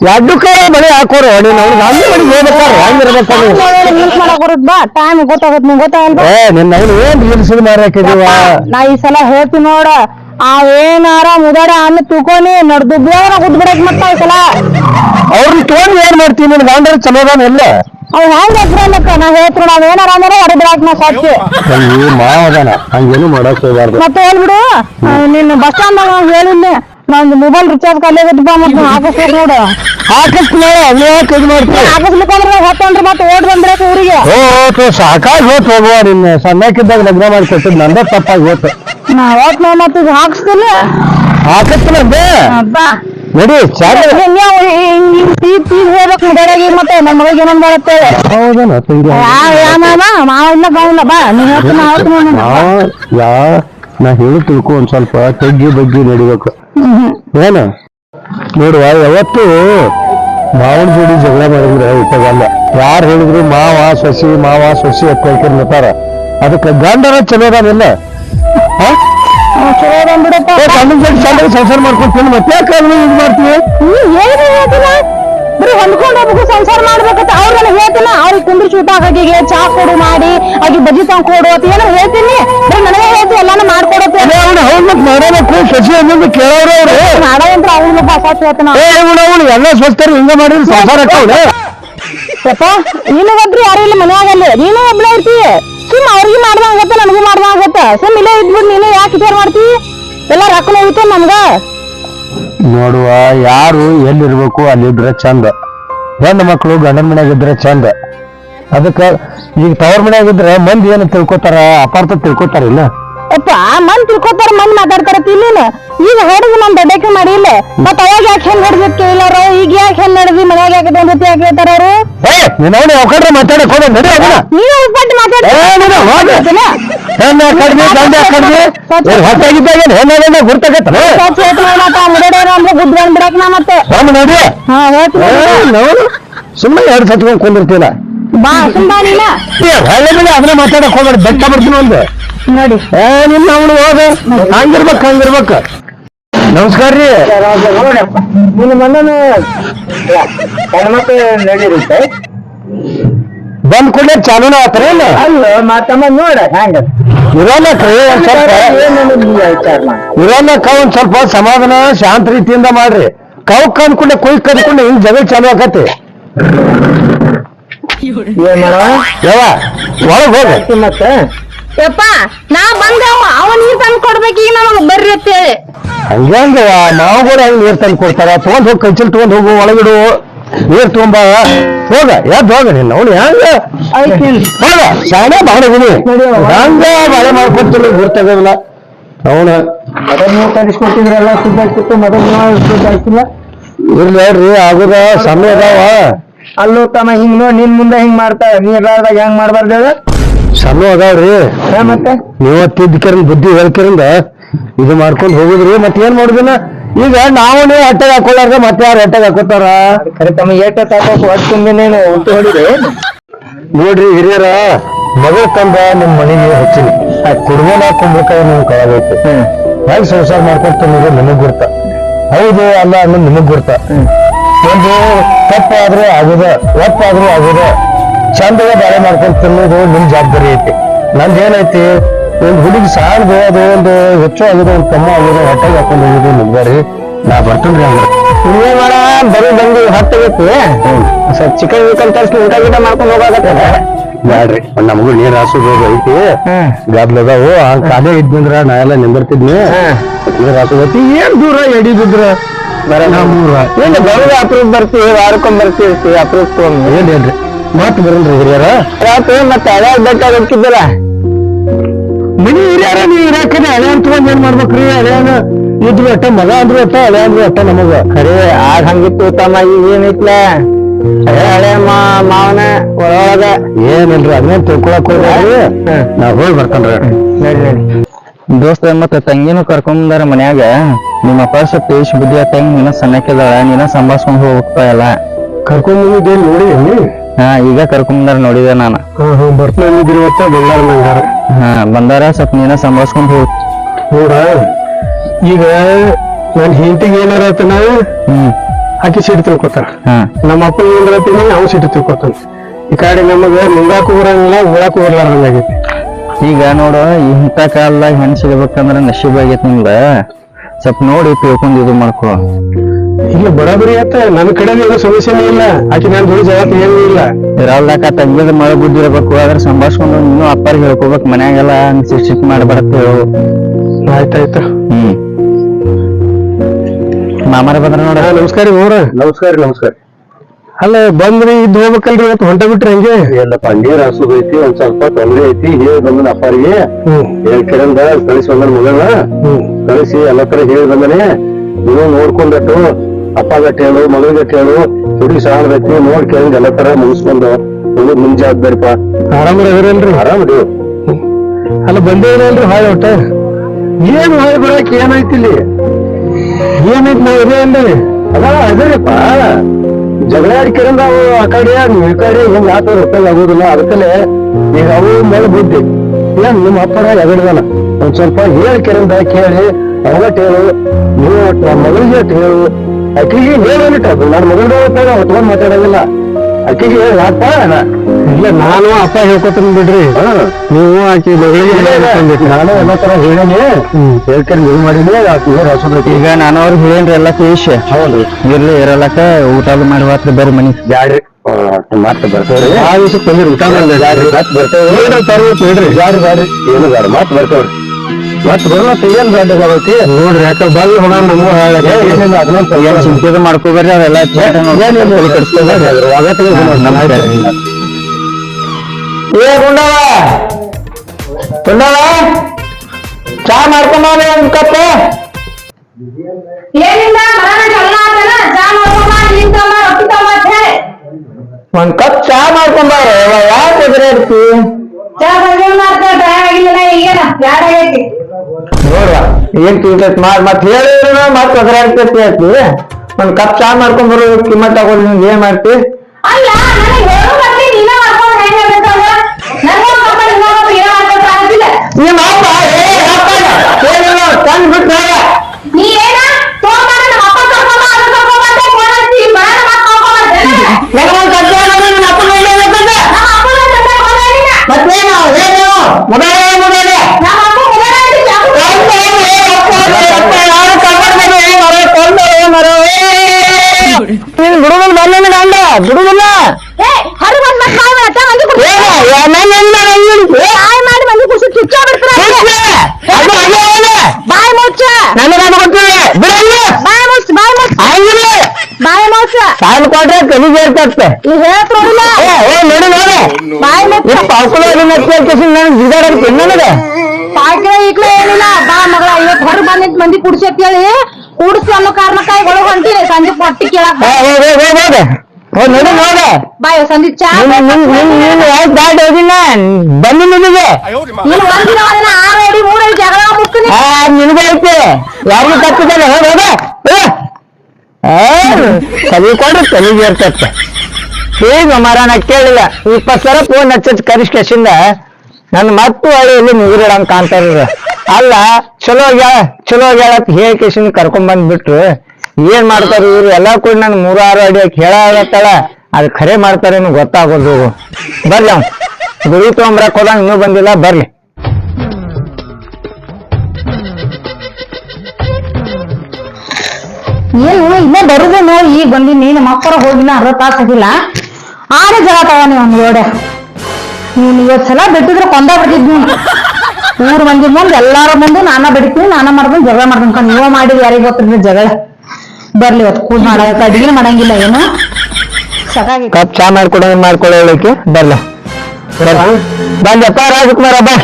ಎರಡು ಕೈ ಮಳೆ ಹಾಕೋರು ನೀನು ಅವ್ನಿಗೆ ಅಲ್ಲಿ ಹೆಂಗಿರ್ಬೇಕು ಮಾಡಕ್ ಬಾ. ಟೈಮ್ ಗೊತ್ತಾಗತ್ ನಿಂಗ್ ಗೊತ್ತಾಗಲ್ಲ ಏ ನಿನ್ನ ಅವ್ನು ಏನ್ ರೀಲ್ಸ್ ಮಾರಾಕಿದೀವ ನಾ ಈ ಸಲ ಹೇಳ್ತೀನಿ ನೋಡ. ಆ ಏನಾರ ಮುದಾಡ ಆಮೇಲೆ ತಿಳ್ಕೊನಿ ನಡ್ದು ಬೇಗ ಕುದ್ಬಿಡಕ್ ಮತ್ತ ಈ ಸಲ. ಅವ್ರನ್ನ ತೊಗೊಂಡು ಏನ್ ಮಾಡ್ತೀನಿ ನಿನ್ ಗಂಡರ ಚಲೋದಾನ ಎಲ್ಲ? ಅವ್ ಹೆಂಗ್ ಹತ್ರಲ್ಲಕ್ಕ ನಾ ಹೇಳ್ತೀನಿ ನಾವ್ ಏನಾರ ಅಂದ್ರೆ ಹೊಡೆದ್ರಾಕ್ ನಾ ಸಾಕ್ಷಿ ಈ ಮಾವ ಅದಾನ ಹಂಗೇನು ಮಾಡಕ್ ಹೋಗ್ಬಾರ್ದು. ಮತ್ತೆ ಹೇಳ್ಬಿಡು ಆ, ನಿನ್ನ ಬಸ್ ಸ್ಟಾಂಡ್ ಹೇಳಿಲ್ಲ ನಂದು ಮೊಬೈಲ್ ರಿಚಾರ್ಜ್ ಖಾಲಿ ಆಗೈತಪ್ಪ ಮತ್ತೆ ಹಾಕಿಸ್ಬೇಕು ನೋಡು. ಇದು ಹಾಕಿಸ್ಲಿಕ್ಕಂದ್ರೆ ಹತ್ತಂದ್ರೆ ಮತ್ತೆ ಓಡ್ ಬಂದ್ರೆ ಊರಿಗೆ. ಓತು ಸಾಕಾಗಿ ಹೋತ್ ಹೋಗುವ ನಿನ್ನ. ಸಣ್ಣಕ್ಕಿದ್ದಾಗ ಲಗ್ನ ಮಾಡಿ ಕೊಟ್ಟಿದ್ ನಂದ ತಪ್ಪಾಗಿ ಹೋತು. ನಾ ಓಟ್ ನಾ ಮತ್ತೆ ಈಗ ಹಾಕಿಸ್ತಿಲ್ಲ ಹಾಕಸ್ತೀನಿ ಅಂದೆ. ನಡಿ ಮತ್ತೆ ನನ್ನ ಮಗಳಿಗೆ ಹೌದನ ಯಾಮ ಮಾವ ಇಲ್ಲ ಬಾವಿಲ್ಲ ಬಾ. ನೀನ್ ಹೇಳ್ತೀನಿ ಯಾ ನಾ ಹೇಳಿ ತಿಳ್ಕೊ ಒಂದ್ ಸ್ವಲ್ಪ. ತಗ್ಗಿ ಬಗ್ಗಿ ನಡಿಬೇಕು. ಏನ? ನೋಡುವ ಯಾವತ್ತು ಮಾವನ ಜೋಡಿ ಜಗಳ ಮಾಡಿದ್ರೆ ಉಪಗಲ್ಲ ಯಾರು ಹೇಳಿದ್ರು ಮಾವ ಸೊಸಿ ಮಾವ ಸೊಸಿ ಎತ್ತೈಕರ್ ನಿಂತಾರ ಅದಕ್ಕೆ ಗಂಡನ ಚಲೋ ಅದಾನಿಲ್ಲ ಹಾ? ಅವ್ನ್ ಚಲೋ ಅದಾನ್ ಬಿಡಪ್ಪ. ಏ, ಗಂಡನ್ ಚಂದ ಸಂಸಾರ ಮಾಡ್ಕೊಂಡು ಮತ್ತೆ ಯಾಕೆ ಇದು ಮಾಡ್ತೀವಿ ಬರೀ ಹೊಂದ್ಕೊಂಡು ಹೋಗ್ಬೇಕು ಸಂಸಾರ ಮಾಡ್ಬೇಕಂತ ಅವ್ರು ನನಗೆ ಹೇಳ್ತೀನಿ. ಅವ್ರಿಗೆ ಕುಂದ್ರ ಊಟ ಹಾಗೆ? ಚಾ ಕೊಡು ಮಾಡಿ ಆಗಿ ಬಜ್ಜಿ ತಂಗ್ ಕೊಡು ಅಂತ ಏನೋ ಹೇಳ್ತೀನಿ. ಬರೀ ನನಗೆ ಹೇಳ್ತಿ ಎಲ್ಲಾನು ಮಾಡ್ಕೊಡತ್ತೆ ಅವ್ನು ಮತ್ತೆ ಮಾಡಬೇಕು ಸಸಿ ಅನ್ನೋದು ಕೇಳೋರು ಮಾಡೋ ಅಂತ ಅವ್ನ ಸಾಕ್ಷಿ ಹೇಳ್ತಾನ ಏ ಇವನು ಎಲ್ಲ ಸ್ವಸ್ಥರು ಹಿಂಗ ಮಾಡಿದ್ರೆ ಸಂಸಾರ ಹಾಕವ್ನೆ ಯಪ್ಪ ನಿನಗಂತ್ರು ಯಾರು ಇಲ್ಲ ಮನೆಯಾಗಲ್ಲಿ? ನೀನು ಒಬ್ಳೆ ಇರ್ತಿ. ಸುಮ್ ಅವ್ರಿಗೆ ಮಾಡ್ದಂಗತ್ತ ನನಗೂ ಮಾಡ್ದಂಗತ್ತ ಸುಮ್ ಇಲ್ಲೇ ಇದ್ಬಿಟ್ಟು ನೀನು ಯಾಕೆ ವಿಚಾರ ಮಾಡ್ತಿ? ಎಲ್ಲ ರೊಕ್ಕ ಹೋಯ್ತು ನಮ್ಗ. ನೋಡುವ, ಯಾರು ಎಲ್ಲಿರ್ಬೇಕು ಅಲ್ಲಿದ್ರೆ ಚಂದ. ಹೆಣ್ಣು ಮಕ್ಕಳು ಗಂಡನ ಮನ್ಯಾಗ ಇದ್ರೆ ಚಂದ. ಅದಕ್ಕೆ ಈಗ ತವ್ರ ಮನ್ಯಾಗ ಇದ್ರೆ ಮಂದಿ ಏನು ತಿಳ್ಕೊತಾರ, ಅಪಾರ್ಥ ತಿಳ್ಕೊತಾರ ಯಪ್ಪ ಮನ್ ತಿಳ್ಕೊತಾರ ಮನ್ ಮಾತಾಡ್ತಾರ ಇಲ್ಲಿನ. ಈಗ ಹೊಡೆದು ನಮ್ ದೊಡ್ಡಕ್ಕೆ ಮಾಡಿಲ್ಲ ಮತ್ತ ಅವಾಗ ಯಾಕೆ ಹೆಂಗ್ ಹೊಡೆದ್ ಕೇಳಾರ ಈಗ ಯಾಕೆ ಹೆಂಗ್ ನಡೆದಿ ಮನ್ಯಾಗ ಯಾಕೆ ಬಂದತಿ ಯಾಕೆ ಹೇಳ್ತಾರ ಅವ್ರು? ಏ ನೀನ್ ಅವನು ಯಾವ ಕಡೆ ಮಾತಾಡಕ್ ಹೋದ ನಡಿ ಅವನ ನೀನು ಉಪ್ಪಟ್ಟು ಹೋಗು. ಹೆಣ್ಣ ಕಡ್ಮಿ ಗಂಡ ಕಡ್ಮಿ ಹೊತ್ತಾಗಿದ್ದಾಗ ಹೆಣ್ಣ ಗುದ್ದ್ ಬಿಡಕ್ ನಾ ಮತ್ತೆ. ನೋಡು. ಸುಮ್ಮನೆ ಎರಡು ಸತ್ಕೊಂಡ್ ಕುಂದಿರ್ತೀನ ಬಾ ನೀನ. ಅದನ್ನ ಮಾತಾಡಕ್ ಹೋಗ್ಬೇಡ. ಬೆಟ್ಟ ಬರ್ತೀನಿ ಒಂದು. ನೋಡಿ. ಏ ನಿನ್ನ ಅವನು ಹೋದ. ಹಂಗಿರ್ಬೇಕು ಹಂಗಿರ್ಬೇಕು. ನಮಸ್ಕಾರ ರೀ. ಹೆಣ್ಮಕ್ಳು ನಡೀರುತ್ತೆ. ಬಂದ್ ಕೂಡಲೇ ಚಾಲೂನ ಆತರ ಅಲ್ಲ ಮಾತಮ್ಮ ನೋಡ ಹ್ಯಾಂಗ? ಇರೋನಕ್ರಿ ಒಂದ್ ಸ್ವಲ್ಪ. ವಿಚಾರ ಮಾಡಿ. ಇರೋನಕ್ಕ ಒಂದ್ ಸ್ವಲ್ಪ ಸಮಾಧಾನ ಶಾಂತ ರೀತಿಯಿಂದ ಮಾಡ್ರಿ. ಕವ್ ಕಂದ್ಕೊಂಡೆ ಕುಯ್ ಕಂದ್ಕೊಂಡೆ ಹಿಂಗ್ ಜಗಳ ಚಾಲು ಆಕತಿ ಏನ್ ಮಾಡವ ಯಾವ ಒಳಗ್ ಹೋಗ. ಮತ್ತೆ? ಯಪ್ಪ ನಾ ಬಂದ ಅವ ನೀರ್ ತಂದ್ ಕೊಡ್ಬೇಕು ಈಗ ನಮಗ್ ಬರ್ರಿ ಅಂತ ಹೇಳಿ ಹಂಗೆ ಹಂಗೆ ನಾವು ಕೂಡ ಹೆಂಗ್ ನೀರ್ ತಂದು ಕೊಡ್ತಾರ? ತಗೊಂಡ್ ಹೋಗಿ ಕೈಚಲ್ ತಗೊಂಡ್ ಹೋಗು ಒಳಗಿಡು. ನೀರ್ ತಗೊಂಬ. ಹೋಗ ಯಾವ್ದು ಹೋಗ ನೀನ್. ಅವ್ನು ಹೆಂಗ? ಹೋಗ ಶಾಲೆ ಬಾಳೆ ಗುಡಿ. ಹಂಗ ಬಾಳೆ ಮಾಡ್ಕೊಡ್ತೀನಿ ಗುರ್ತಾಗಲ್ಲ ಅವನು. ಮದನ್ ನೀವು ಕಲಿಸ್ಕೊಟ್ಟಿದ್ರಲ್ಲ ಸುದ್ದಾಕಿತ್ತು ಮೊದಲು ನೀವು ಸುದ್ದಾಕಿಲ್ಲ ಇರ್ಲಿ ಹೇಳ್ರಿ ಆಗುದ ಸಮಯ ಅದಾವ. ಅಲ್ಲೂ ತಮ್ಮ ಹಿಂಗ್ ನೋಡಿ ನಿನ್ ಮುಂದೆ ಹಿಂಗ್ ಮಾಡ್ತಾರ. ನೀರ್ಲಾರ್ದಾಗ ಹೆಂಗ್ ಮಾಡ್ಬಾರ್ದ ಚಲೋ ಅದಾವ್ರಿ. ಮತ್ತೆ? ನೀವ ಬುದ್ಧಿ ಹೇಳ್ಕಿರಂದ ಇದು ಮಾಡ್ಕೊಂಡು ಹೋಗುದ್ರಿ ಮತ್ತೆ ಏನ್ ಮಾಡುದಿಲ್ಲ? ಈಗ ನಾವು ನೀವು ಹೊಟ್ಟೆಗೆ ಹಾಕೊಳ್ಳಾರ್ದ ಮತ್ತೆ ಯಾರು ಹೊಟ್ಟೆಗೆ ಹಾಕೋತಾರ? ತಮ್ಮ ಏಟ ತಾಕೋಕ್ ಹೊಟ್ಟೆ ತುಂಬಿನೇನು ಉಂಟು ಹೊಡಿದೆ ನೋಡ್ರಿ ಹಿರಿಯರ ಮಗಳ ತಂದ ನಿಮ್ ಮನೆಗೆ ಹಚ್ಚಿನಿ. ಕುಡ್ಬೋನ ಕುಂಬಳಕಾಯಿ ನಿಮ್ ಕಳಬೇಕು. ಹೆಂಗ್ ಸಂಸಾರ ಮಾಡ್ಕೊಂತ ಅನ್ನೋದು ನಿಮಗ್ ಗುರ್ತ. ಹೌದು ಅಲ್ಲ ಅನ್ನೋದು ನಿಮಗ್ ಗುರ್ತ. ಒಂದು ತಪ್ಪಾದ್ರೂ ಆಗುದ ಒಪ್ಪಾದ್ರೂ ಆಗುದ. ಚಂದಗ ಬಾಳೆ ಮಾಡ್ಕೊಂಡು ತಿನ್ನೋದು ನಿಮ್ ಜವಾಬ್ದಾರಿ ಐತಿ. ನಂದ್ ಏನೈತಿ ಒಂದ್ ಹುಡುಗಿ ಸಾಲದು ಅದು ಒಂದು ಹೆಚ್ಚು ಆಗಿದೆ ಒಂದು ಕಮ್ಮ ಆಗಿದೆ ಹೊಟ್ಟೆಗೆ ಹಾಕೊಂಡು ಹೋಗುದು ನಿಮ್ದಾರಿ ನಾ ಬರ್ತೀನಿ ಅಂದ್ರೆ ನೀವೇ ಮಾಡ ಬರೀ ಬಂದು ಹತ್ತಬೇಕು ಸ್ವಲ್ಪ ಚಿಕನ್ ವಿಕನ್ ತರಿಸಿ ಊಟ ಗಿಟ ಮಾಡ್ಕೊಂಡು ಹೋಗಾಕತ್ತಲ್ಲ ಬ್ಯಾಡ್ರಿ. ನಮಗೂ ನೀರ್ ಹಾಸೋದು ಐತಿ. ಗದ್ಲದಾವು ಹಂಗ ಕಾಲೇ ಇದ್ನಂದ್ರ ನಾ ಎಲ್ಲ ನಿಂದಿರ್ತಿದ್ನಿ. ನೀರ್ ಹಾಸೋದೈತಿ ಏನ್ ದೂರ ಎಡಿ ಬಿದ್ರ? ನಮ್ಮೂರ ಏನು ಬರೋದು ಅಪ್ರೂಪ್ ಬರ್ತೀವಿ ವಾರಕ್ಕೊಮ್ಮೆ ಬರ್ತೀವಿ ಅಪ್ರೂಪ್ ಏನ್ ಹೇಳ್ರಿ ಮಾತು ಬರಲ್ರಿ ಹಿರಿಯರ? ರಾತ್ರಿ ಮತ್ತೆ ಹಳೆ ಮನಿ ಹಿರಿಯರ ನೀವ್ ಹಳೆ ಅಂತಕೊಂಡ್ ಏನ್ ಮಾಡ್ಬೇಕ್ರಿ? ಇದ್ರು ಅಟ್ಟ ಮಗ ಅಂದ್ರು ಅಟ್ಟ ಹಳೆ ಅಂದ್ರು ಅಟ್ಟ ನಮಗ. ಖರೆ ಆಗ ಹಂಗಿತ್ತು ತಮ್ಮ ಈಗ ಏನೈತ್ಲ? ಹಳೆ ಹಳೆ ಮಾವನ ಒಳಗ ಏನಿಲ್ರಿ ಅದನ್ನೇನ್ ತಿಳ್ಕೊಳಕ್ ಹೋಗ್ರಿ ನಾ ಹೋಗಿ ಬರ್ತಾನ್ರಿ ನಡಿ ನಡಿ. ದೋಸ್ತ ಮತ್ತೆ ತಂಗಿನೂ ಕರ್ಕೊಂಬಂದಾರ ಮನ್ಯಾಗ. ನಿಮ್ಮ ಅಪ್ಪ ಸ್ವಲ್ಪ ಪೇಶ್ ಬುದ್ಧಿ ಆ ತಂಗಿ ನಿನ್ನ ಸಣ್ಣಕ್ಕಿದಾಳ ನೀನ ಸಂಭಾಷಣೆ ಹೋಗ್ತಾ ಇಲ್ಲ. ಕರ್ಕೊಂಡ್ ನೋಡಿ ಹಾ ಈಗ ಕರ್ಕೊಂಬಂದಾರ ನೋಡಿದೆ ನಾನು. ಹಾ ಹಾ ಇವತ್ತ ನಂಗಾರ ಹಾ ಬಂದಾರ ಸ್ವಲ್ಪ ನೀನ ಹೋಗ್. ನೋಡ ಈಗ ನನ್ ಹೆಂಡತಿಗೆ ಏನಾರ ಆತನ ಹ್ಮ್. ಆಕಿ ಸಿಟ್ಟು ತಿಳ್ಕೊತಾರ ಹಾ. ನಮ್ಮ ಅಪ್ಪ ಏನಾರ ಆತೀನಿ ಅವ್ನು ಸಿಟ್ಟು ತಿಳ್ಕೊತಾನ. ಈ ಕಡೆ ನಮಗ ನಿಂಗಾಕು ಬರಂಗಿಲ್ಲ ಉಳಾಕು ಬರ್ಲಾರ್ದಂಗಾಗೈತಿ ಈಗ ನೋಡು ಇಂಥ ಕಾಲದಾಗ ಹೆಣ್ ಸಿಗ್ಬೇಕಂದ್ರ ನಶೀಬ್ ಆಗೈತಿ ನಿಮ್ದ ಸ್ವಲ್ಪ ನೋಡಿ ತಿಳ್ಕೊಂಡು ಇದು ಮಾಡ್ಕೊ. ಇಲ್ಲ ಬರಾಬರಿ ಆತ. ನನ್ನ ಕಡೆ ಏನು ಸಮಸ್ಯೆನೇ ಇಲ್ಲ. ಆಕಿ ನಾನು ದೊಡ್ಡ ಜಗತ್ ಏನೂ ಇಲ್ಲ. ಇರಲ್ದಾಕ ತಂಗಿದ ಮಳೆ ಬುದ್ಧಿ ಇರಬೇಕು ಆದ್ರೆ ಸಂಭಾಳ್ಸ್ಕೊಂಡು ನೀನು ಅಪ್ಪರಿಗೆ ಹೇಳ್ಕೊಬೇಕು ಮನ್ಯಾಗೆಲ್ಲ ಹಂಗ್ ಸಿಟ್ ಸಿಟ್ ಮಾಡ್ಬಾರತ್ ಹೇಳು ಆಯ್ತಾಯ್ತು. ಹ್ಮ್. ಮಾಮಾರ ಬಂದ್ರ ನೋಡ. ನಮಸ್ಕಾರ ಊರ ನಮಸ್ಕಾರ ನಮಸ್ಕಾರ ಅಲ್ಲ ಬಂದ್ರಿ ಇದ್ ಹೋಗ್ಬೇಕಲ್ರಿ ಇವತ್ತು ಹೊಂಟ ಬಿಟ್ರಿ ಹಂಗೆ? ಎಲ್ಲಪ್ಪ ನೀರ್ ಹಸುದ್ ಐತಿ ಒಂದ್ ಸ್ವಲ್ಪ ತೊಂದ್ರೆ ಐತಿ ಹೇಳಿ ಬಂದನ ಅಪ್ಪಾರಿಗೆ. ಹೇಳ್ ಕಿರಂದ ಕಳಿಸಿ ಬಂದನ ಮಗನ. ಕಳಿಸಿ ಎಲ್ಲ ಕಡೆ ಹೇಳಿ ಬಂದನೆ. ನೀವು ನೋಡ್ಕೊಂಡಟ್ಟು ಅಪ್ಪ ಗಟ್ಟ ಹೇಳು ಮಗಳ ಗಟ್ಟ ಹೇಳು ಹುಡುಗಿ ಸಾಣದೈತಿ ನೋಡ್ ಕೇಳಿದ್ ಎಲ್ಲ ತರ ಮುಗಿಸ್ಕೊಂಡು ಹುಡುಗ ಮುಂಜೆ ಆಗ್ಬೇಡಪ್ಪ. ಆರಾಮ್ರಿ ಅದ್ರಲ್ರಿ ಆರಾಮ್ರಿ ಅಲ್ಲ ಬಂದೇನಲ್ರಿ ಹಾಯ್ ಒಟ್ಟ? ಏನ್ ಹಾಯ್ ಬರಕ್ ಏನಾಯ್ತು ಇಲ್ಲಿ ಏನೈತಿ ನಾವ್ ಇದೇ ಅಂದ್ರಿ? ಅದ ಅದೇನಪ್ಪ ಜಗಳ ಆಡ್ಕಿರಂದ ಅವು ಆ ಕಡೆ ನೀವು ಈ ಕಡೆ ಹಿಂಗ್ ಆತ ಉಪಯೋಗ ಆಗೋದಿಲ್ಲ. ಅದಕ್ಕಲೆ ಈಗ ಅವು ಮೇಲೆ ಬುದ್ಧಿ. ಏನ್ ನಿಮ್ಮ ಅಪ್ಪನ ಎಗಡ್ದಾನ ಒಂದ್ ಸ್ವಲ್ಪ ಹೇಳ್ಕಿರಂದ ಕೇಳಿ ಅವಗಟ್ ಹೇಳು. ನೀವು ನಮ್ಮ ಮಗಳಿಗೆ ಹೇಳು ಅಕ್ಕಿಗೆ ಹೇಳಿಟ್ಟು ನನ್ನ ಮಗಳ ಹೊತ್ಕೊಂಡ್ ಮಾತಾಡೋದಿಲ್ಲ ಅಕ್ಕಿಗೆ ಹೇಳಿ ಅಪ್ಪ ಇಲ್ಲ ನಾನು ಅಪ್ಪ ಹೇಳ್ಕೊತೀನಿ ಬಿಡ್ರಿ. ನೀವು ಆಕಿ ನಾನು ಎಲ್ಲ ತರ ಹೇಳೀನಿ. ಹೇಳ್ಕರಿ ನೀವು ಮಾಡೀನಿ ನೀರ್ ಈಗ ನಾನು ಅವ್ರಿಗೆ ಹೇಳೇನ್ರಿ ಎಲ್ಲ ಕೇಶ. ಹೌದು. ಇರ್ಲಿ ಇರಲಕ್ಕ ಊಟ ಮಾಡಿ ಮಾತ್ರ ಬರ್ರಿ ಮನಿ ಬ್ಯಾಡ್ರಿ ಮತ್ತೆ ಬರ್ತೇವ್ರಿ. ಆ ದಿವಸ ಬಂದಿರಿ ಊಟ ಮಾಡಿ ಬ್ಯಾಡ್ರಿ ಮತ್ತೆ ತರ್ಬೇಕು ಹೇಳ್ರಿ. ಬ್ಯಾಡ್ರಿ ಬ್ಯಾಡ್ರಿ ಏನು ಬ್ಯಾಡ ಮತ್ತೆ ಬರ್ತೇವ್ರಿ. ಮತ್ತೆ ಬರೋಣ ಏನ್ ಬ್ಯಾಡ ಆಗೈತಿ ನೋಡ್ರಿ ಯಾಕ ಬಂದ್ ಹೊಡ ನಮಗೂ ಏನ್ ಚಿಂತೆ ಮಾಡ್ಕೋಬೇಡ್ರಿ ಅವೆಲ್ಲ ಏ ಗುಂಡವ ಗುಂಡವ ಚಾ ಮಾಡ್ಕೊಂಬಾರ ಒಂದ್ ಕಪ್. ಏನಿಲ್ಲ ಮರಣ ಜಗಳ ಆತನ ಚಾ ಮಾಡ್ಕೊಂಬ ನೀನ್ ತಮ್ಮ ರೊಟ್ಟಿ ತಮ್ಮ ಅಂತ ಹೇಳಿ. ಒಂದ್ ಕಪ್ ಚಾ ಮಾಡ್ಕೊಂಬಾರ ಯಾಕೆ ಎದುರಾಡ್ತಿ ಚಾ ಬಂದಿಲ್ಲ ಅಂತ ಟೈಮ್ ಆಗಿಲ್ಲ ಈಗೇನ ಬ್ಯಾಡ ಆಗೈತಿ ನೋಡ್ರ ಏನ್ ತಿಳ್ತೈತಿ ಮತ್ತೆ ಹೇಳಿದ್ರು ಮತ್ತೆ ಅದ್ರ ಆಗ್ತೈತಿ ಹೇಳ್ತಿ ಒಂದ್ ಕಪ್ ಚಾ ಮಾಡ್ಕೊಂಡ್ ಬರೋ ಕಿಮ್ಮತ್ ತಗೊಳ್ಳಿ ನಿಮ್ಗೆ ಏನ್ ಮಾಡ್ತಿ? ಅಲ್ಲ ನನಗೆ ಹೇಳೋ ನೀನ ಮಾಡ್ಕೊಂಡು ಹೆಂಗ್ ಹೇಳ್ಬೇಕಲ್ಲ ನನಗೂ ಪಾಪ ಇನ್ನೊಬ್ಬ ಏನೋ ಮಾಡ್ಕೊಂಡು ಆಗಿಲ್ಲ ನಿಮ್ಮ ಅಪ್ಪ ಏ ಏನಿಲ್ಲ ತಂದ್ ಬಿಟ್ಟು ನೀ ಏನ? ನಮ್ಮ ಅಪ್ಪ ಅದು ಫೋನ್ ಹಚ್ಚಿ ಮಾತ್ ನನಗೊಂದ್ ಮಾಡಿ ಅಪ್ಪನ. ನಮ್ಮ ಅಪ್ಪನ ಜೊತೆ ಹೋಗಿಲ್ಲ ಮತ್ತೇನು ನಮ್ಮ ಅಪ್ಪ ಮೊದಲ ಐತಿ ಚಾಕು ನೀನ್ ಬಿಡುದಿಲ್ಲ ಬರ್ಲಿಲ್ಲ ಗಂಡ ಬಿಡುದಿಲ್ಲ ಏ ಹರಿ ಬಂದ್ ಮತ್ ಬಾಯ್ ಮಾಡತ್ತ ಮಂದಿ ಕುಡ್ಸಿ ಏನು? ಯಾ- ನನ್ನ ಹೆಂಗ್ ನಾನು ಹೆಂಗ್ ಹಿಡಿತಿ? ಚುಚ್ಚ ಬಿಡ್ತಾರ ಮುಚ್ಚೆ. ಅದು ಹಾಗೆ ಅವನೇ. ಬಾಯ್ ಮುಚ್ಚ ನನಗೆ ಗೊತ್ತಿಲ್ಲ ಬಿಡಲ್ಲ ಬಾಯ್ ಮುಚ್ಚ ಬಾಯ್ ಮುಚ್ಚ ಹಂಗಿಲ್ಲ ಬಾಯ್ ಮುಚ್ಚ ಸಾಲು ಕೊಟ್ರೆ ಕಲಿಗೆ ಇರ್ತತ್ತೆ ನೀ ಹೇಳಕ್ ನೋಡಿಲ್ಲ ಏ ಏ ನೋಡಿ ನೋಡಿ ಬಾಯ್ ಮುಚ್ಚ ನನಗೆ ನನಗೆ ಏನಿಲ್ಲ ಬಾ ಮಗಳ ಇವತ್ತು ಹೊರ ಬಂದಿದ್ ಮಂದಿ ಕುಡ್ಸಿ ಅಂತ ಹೇಳಿ ಕುಡ್ಸಿ ಅನ್ನೋ ಕಾರಣಕ್ಕಾಗಿ ಒಳಗ್ ಹೊಂಟಿನಿ ಸಂಜೆ ಪಟ್ಟಿ ಕೇಳಕ್ ಬಾಯ್ ಸಂಜೆ ಚಾ. ಬನ್ನಿ ನಿನಗೆ. ನೀನು ಒಂದಿನ ಒಂದಿನ ಆರು ಅಡಿ ಮೂರು ಅಡಿ ಜಗಳ ನಿನಗೆ ಐತೆ. ಯಾರಿಗೂ ತಲೆಗೆ ಇರ್ತೈತೆ ಈಗ ಕೇಳಿಲ್ಲ. ಇಪ್ಪತ್ತು ಸಲ ಫೋನ್ ಹಚ್ಚತ್ ಕರಿಷ್ಕೇಶಿಂದ ನನ್ನ ಮತ್ತು ಹಳ್ಳಿಯಲ್ಲಿ ಮುಗಿರಿಡಂಗ್ ಕಾಣ್ತಾರ ಇವ್ರು. ಅಲ್ಲ, ಚಲೋ ಆಗ್ಯಾಳ ಚಲೋ ಆಗ್ಯಾಳ ಅಂತ ಹೇಳಿ ಕೇಶಿಂದ ಕರ್ಕೊಂಡ್ ಬಂದ್ಬಿಟ್ರು. ಏನ್ ಮಾಡ್ತಾರ ಇವ್ರು? ಎಲ್ಲಾ ಕೂಡ ನನ್ ಮೂರ ಆರು ಅಡಿ ಹೇಳತ್ತಾಳ. ಅದ್ ಖರೆ ಮಾಡ್ತಾರೇನು ಗೊತ್ತಾಗೋದು ಬರ್ಲಿ ಅವ್ನು. ಗುರಿ ತೊಗೊಂಬರಕ್ ಹೋದಂಗ ಇನ್ನೂ ಬಂದಿಲ್ಲ, ಬರ್ಲಿ. ಏನು ಇನ್ನ ಬರುದು ನೋಡಿ, ಈಗ ಬಂದಿನಿ, ನಮ್ಮ ಅಪ್ಪರ ಹೋಗಿನ ಅರ್ಧ ತಾಸ ಆಗಿಲ್ಲ. ಆನೆ ಜಗಳ ತಗೋನಿ ರೋಡೆ ನೀನ್ ಇವತ್ ಸಲ ಬಿಟ್ಟಿದ್ರೆ ಕೊಂದ ಬಿಟ್ಟಿದ್ನಿ ಊರ್ ಮಂದಿ ಮುಂದೆ ಎಲ್ಲಾರ ಮುಂದೆ ನಾನ ಬಿಡ್ತೀನಿ ನಾನ ಮಾಡ್ತೀನಿ ಜಗಳ ಮಾಡ್ತೀನಿ. ಕಣ್ ನೀವ ಮಾಡಿದ್ ಯಾರಿಗ್ ಗೊತ್ತಿದ್ರೆ ಜಗಳ? ಬರ್ಲಿ ಇವತ್ತು ಕೂದ್ ಮಾಡಕ್ ಅಡಿಗೆ ಮಾಡಂಗಿಲ್ಲ ಏನು? ಕಪ್ ಚಾ ಮಾಡ್ಕೊಡ ಮಾಡ್ಕೊಳ್ಳೋಕೆ ಬರ್ಲ. ಬಂದಪ್ಪ ರಾಜಕುಮಾರ ಬಾ.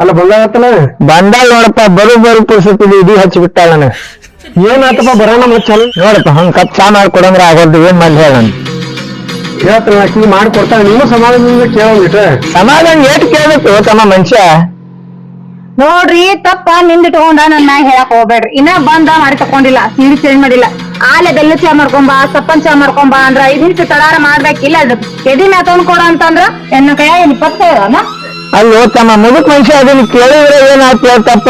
ಅಲ್ಲ ಬಂದಾಗತ್ತಲ್ಲ? ಬಂದಾಳ ನೋಡಪ್ಪ ಬರು ಬರು ಪುರ್ಸತಿಲಿ ಇಡೀ ಹಚ್ಚಿ ಬಿಟ್ಟಾಳ ನನಗೆ. ಏನಾತಪ್ಪ ಬರೋಣ ಮತ್ತೆ ಚಲೋ. ನೋಡಪ್ಪ ಹಂಗ್ ಕಪ್ ಚಾ ಮಾಡ್ಕೊಡಂದ್ರ ಆಗೋದು ಏನ್ ಮಾಡ್ಲಿ ಹೇಳ ನಾನು. ಹೇಳ್ತಾನೆ ಆಕಿ ಮಾಡ್ಕೊಡ್ತಾನೆ ನೀವು ಸಮಾಧಾನದಿಂದ ಕೇಳೋದಿಟ್ಟ ಸಮಾಧಾನ ಏಟ್ ಕೇಳ್ಬೇಕು ತಮ್ಮ ಮನುಷ್ಯ. ನೋಡ್ರಿ ತಪ್ಪ ನಿಂದಿಟ್ಕೊಂಡ ನನ್ನ ಮ್ಯಾಗ ಹೇಳಕ್ ಹೋಗ್ಬೇಡ್ರಿ. ಇನ್ನ ಬಂದ ಮಾಡಿ ತಕೊಂಡಿಲ್ಲ ಸೀರೆ ಚೇಂಜ್ ಮಾಡಿಲ್ಲ. ಆಲೆ ಬೆಲ್ಲ ಚಾ ಮಾಡ್ಕೊಂಬ ಸಪ್ಪನ್ ಚಾ ಮಾಡ್ಕೊಂಬ ಅಂದ್ರ ಐದ್ ನಿಮಿಷ ತಡಾರ ಮಾಡ್ಬೇಕಿಲ್ಲ ಅದು. ಎದಿ ಮ್ಯಾ ತಗೊಂಡ್ ಕೊಡ ಅಂತಂದ್ರ ಎನ್ನ ಕೈಯಾಗ ಏನ್ ಇಪ್ಪತ್ತು ಸಾವಿರನ ಅಲ್ಲಿ ತಮ್ಮ ಮುದುಕ್ ಮನುಷ್ಯ ಅದನ್ನ ಕೇಳಿದ್ರೆ ಏನಾಯ್ತು ಹೇಳ್ತಪ್ಪ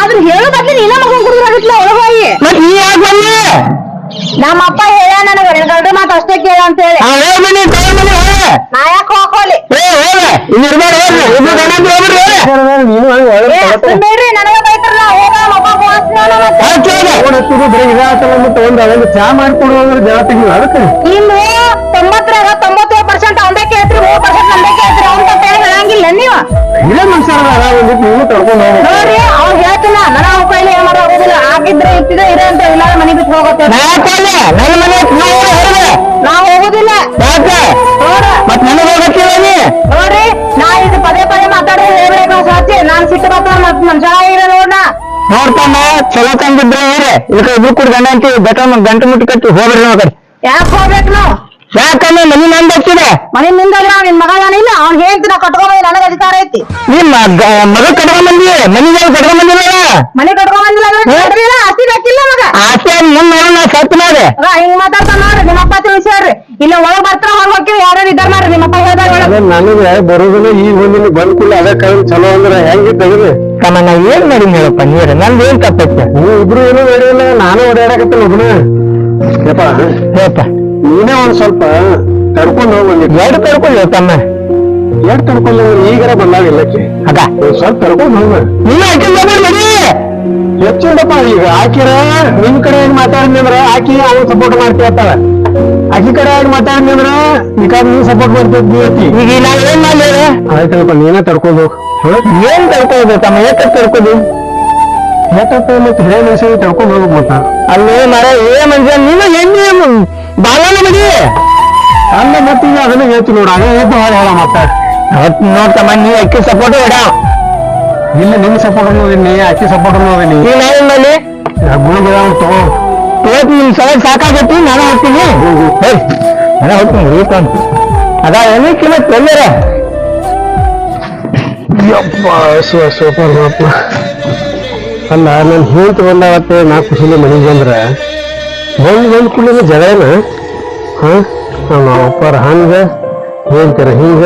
ಆದ್ರ ಹೇಳೋ ಬದ್ಲಿ ನೀನ ಮಗನ್ ಕುಡಿದ್ರಾಗಿತ್ಲ ಒಳಗೋಗಿ ಮತ್ ನೀ ಯಾಕೆ ಬಂದಿ? ನಮ್ಮ ಅಪ್ಪ ಹೇಳ ನನಗ ಗಂಡು ಮಾತು ಅಷ್ಟೇ ಕೇಳ ಅಂತ ಹೇಳಿ ನಾ ಯಾಕೆ ಹೋಗೋಲಿ. ನೀನು ನನಗ ಬೈತಾರಲ್ಲ ಹೋಗ ಚಾ ಮಾಡ್ಕೊಡು ಅಂದ್ರೆ ಜನ ತೆಗಿವು ಅದಕ್ಕೆ. ಇನ್ನು ತೊಂಬತ್ತರಾಗ ತೊಂಬತ್ತೇಳು ಪರ್ಸೆಂಟ್ ಅವಂದೇ ಕೇಳ್ತೀರಿ ಮೂರು ಪರ್ಸೆಂಟ್ ನಮ್ದೇ ಕೇಳ್ತೀರಿ ಅವ್ನ ಹೇಳಂಗಿಲ್ಲ ನೀವು. ಇಲ್ಲೇ ಮನುಷ್ಯರ ಒಂದಿಟ್ಟು ನೀವು ತಡ್ಕೊಂಡು ಹೋಗಿ. ನೋಡ್ರಿ ಅವ್ನ್ ಹೇಳ್ತಾನ ಹೋಗುತ್ತೆ. ನಾ ನನ್ನ ಮನೆ ನಾ ಹೋಗಿ ಹೊರಗೆ. ನಾವ್ ಹೋಗುದಿಲ್ಲ. ಯಾಕೆ? ಮತ್ ನನಗೆ ಹೋಗತ್ತಿಲ್ಲ ನೀ ನೋಡ್ರಿ ನಾ ಇದು ಪದೇ ಪದೇ ಮಾತಾಡಿದ್ರೆ ಹೇಳ್ಬೇಕು ಸಾಚಿ ನಾನ್ ಸಿಟ್ಟು ಬರ್ತಾನ ಮತ್ ಮನುಷ್ಯ ಇರ ನೋಡ ನೋಡ್ತಮ್ಮ ಚಲೋ ತಂದಿದ್ರೆ ಇವ್ರೆ ಇದಕ್ಕೆ ಇಬ್ರು ಕೂಡ ಗಂಡ ಅಂತ ಬೆಟ್ಟ ಗಂಟು ಮುಟ್ಟಿ ಕಟ್ಟಿ ಹೋಗ್ರಿ ನೋಡ್ರಿ. ಯಾಕೆ ಹೋಗ್ಬೇಕು ನಾವು? ಯಾಕಂದ್ರೆ ಮನಿ ನಂದು ಹಚ್ಚಿದೆ ಮನೆ ನಿಂದಲ್ಲ ನಿನ್ ಮಗ ನಾನಿಲ್ಲ ಅವ್ನ್ ಹೇಳ್ತೀನಿ ಕಟ್ಕೊಂಡ್ ನನಗೆ ಅಧಿಕಾರ ಐತಿ. ನಿಮ್ಮ ಮಗ ಕಟ್ಕೊಂಡ್ ಬಂದಿ ಮನಿಗೆ ಕಟ್ಕೊಂಡ್ ಬಂದಿಲ್ಲ ಮನೆ ಕಟ್ಕೊಂಡ್ ಬಂದಿಲ್ಲ ಅಂದ್ರೆ ಆಸ್ತಿ ಬೇಕಿಲ್ಲ ಮಗ. ಆಸೆ ನಿಮ್ಮ ನೋಡೋಣ ನಾ ಸತ್ ಮಾಡಿ ಮಗ ಹಿಂಗ್ ಮಾತಾಡ್ತಾನ ನೋಡ್ರಿ ನಿಮ್ಮಪ್ಪ ತಿಳಿಸ್ಯಾರ್ರಿ ಇಲ್ಲ ಒಳಗ್ ಬರ್ತಾರ ಹೊರಗ್ ಹೋಗ್ತೀವಿ ಯಾರು ಇದ್ದಾರ ಮಾಡ್ರಿ ನಿಮ್ಮಪ್ಪ ಹೇಳ್ದಾರ ಒಳಗ್ ಅದೇ ನನಗೆ ಬರೋದಿಲ್ಲ ಈಗ ಒಂದಿನ ಬಂದ್ ಕೂಡಲೇ ಅದೇ ಕೈ ಚಲೋ ಅಂದ್ರೆ ಹೆಂಗಿದ್ದಾಗಿದೆ ತಮ್ಮ ನಾ ಏನ್ ಮಾಡಿ ಹೇಳಪ್ಪ ನೀರ ನಂದು ಏನ್ ತಪ್ಪೈತೆ? ನೀವು ಇಬ್ರು ಏನೂ ನಡೆಯಲ್ಲ ನಾನು ಓಡಾಡಕತ್ತಲ್ಲ ಒಬ್ಬನ ಹೇಳಪ್ಪ ನೀನೇ ಒಂದ್ ಸ್ವಲ್ಪ ತಡ್ಕೊಂಡು ಹೋಗಿ ಎರಡು ಕರ್ಕೊಳ್ಳಿ ತಮ್ಮ. ಎಷ್ಟು ಹೋಗಿ ಈಗರ ಬಂದಾಗ ಇಲ್ಲಕ್ಕೆ. ಅದ. ಒಂದ್ ಸ್ವಲ್ಪ ಕರ್ಕೊಂಡು ಹೋಗ ನೀನು ಹಾಕಿಲ್ಲ ಈಗ. ಆಕಿರ ನಿಮ್ ಕಡೆ ಏನ್ ಮಾತಾಡಿದ್ರ ಆಕಿ ಅವ್ನು ಸಪೋರ್ಟ್ ಮಾಡ್ತೀವತ್ತಾಳ ಆಕಿ ಕಡೆ ಏನ್ ಮಾತಾಡಿದ್ರ ಈಗ ನೀವು ಸಪೋರ್ಟ್ ಮಾಡ್ತಿದ್ವಿ ಈಗ ನಾ ಏನ್ ಮಾಡ್ಲಿ ನೀನೇ ತಡ್ಕೊಂಡು ಹೋಗ್. ಏನ್ ತಡ್ಕೊಂಡು ತಮ್ಮ? ಏಕ ತಡ್ಕೋದು ಯಾಕಪ್ಪ ಮತ್ತೆ ಹೇ ಮನುಷ್ಯ ತಡ್ಕೊಂಡು ಹೋಗ್ಬೇಕು ಅಲ್ಲಿ ಮರ ಏ ಮನುಷ್ಯ ನೀನು ಹೆಣ್ಣು ಬಾಲನ ಮಡಿ ಅಲ್ಲ ಮತ್ತೆ ಈಗ ಅದನ್ನ ಹೇಳ್ತೀನಿ ನೋಡ. ಅದೇ ಎದ್ದು ಹಾಳು ಹೇಳ ಮತ್ತೆ. ನೋಡ್ತಮ್ಮ ನೀ ಅಕ್ಕಿ ಸಪೋರ್ಟ್ ಹೊಡ ಇಲ್ಲ ನಿಮ್ ಸಪೋರ್ಟ್ ಅನ್ನೋದಿನಿ ಅಕ್ಕಿ ಸಪೋರ್ಟ್ ಅನ್ನೋದಿನಿ ಈಗ ನಾನು ಮೇಲೆ ಗುಳಿಗೆ ತಗೋ. ಇವತ್ತು ನಿಮ್ ಸಲ ಸಾಕಾಗತ್ತಿ ನಾನು ಹೋಗ್ತೀನಿ. ನಾನು ಹೋಗ್ತೀನಿ ರೀತಂತ ಅದ ಏನಕ್ಕೆ ಮತ್ತೆ ಎಲ್ಲರ ಯಪ್ಪ ಪರಮಾತ್ಮ ಅಲ್ಲ ನಾನು ಹೇಳ್ತು ಬಂದಾವತ್ತೆ ನಾಲ್ಕು ಸಲ ಮನೆಗೆ ಬಂದ್ರೆ ಬಂದು ಬಂದು ಕುಳ್ಳಿನ ಜಗಳನ ಹಾ? ನಮ್ಮ ಅಪ್ಪಾರ ಹಂಗ ಹೇಳ್ತಾರ ಹಿಂಗ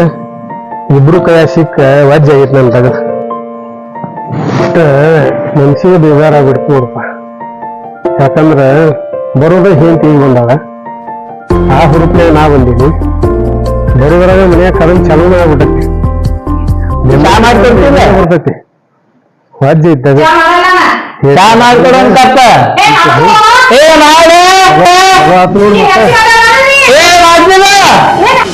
ಇಬ್ರು ಕೈ ಸಿಕ್ಕ ವಜ್ಜ ಆಗೈತೆ ನನ್ನ ತಗ ಒಟ್ಟ ಮನ್ಸಿಗೆ ಬೇಜಾರಾಗ್ಬಿಡ್ತು ನೋಡಪ್ಪ. ಯಾಕಂದ್ರ ಬರೋದ ಹೇಳ್ತಿ ಈಗ ಬಂದಾಗ ಆ ಹುಡುಕ್ಲೆ ನಾ ಬಂದೀನಿ ಬರೋದ್ರಾಗ ಮನ್ಯಾಗ ಕರೆಂಟ್ ಚಾಲೂ ಆಗ್ಬಿಟ್ಟೈತಿ? ಬರ್ತೈತಿ ವಜ್ಜ ಇದ್ದಾಗ ಚಾ Yeah! yeah.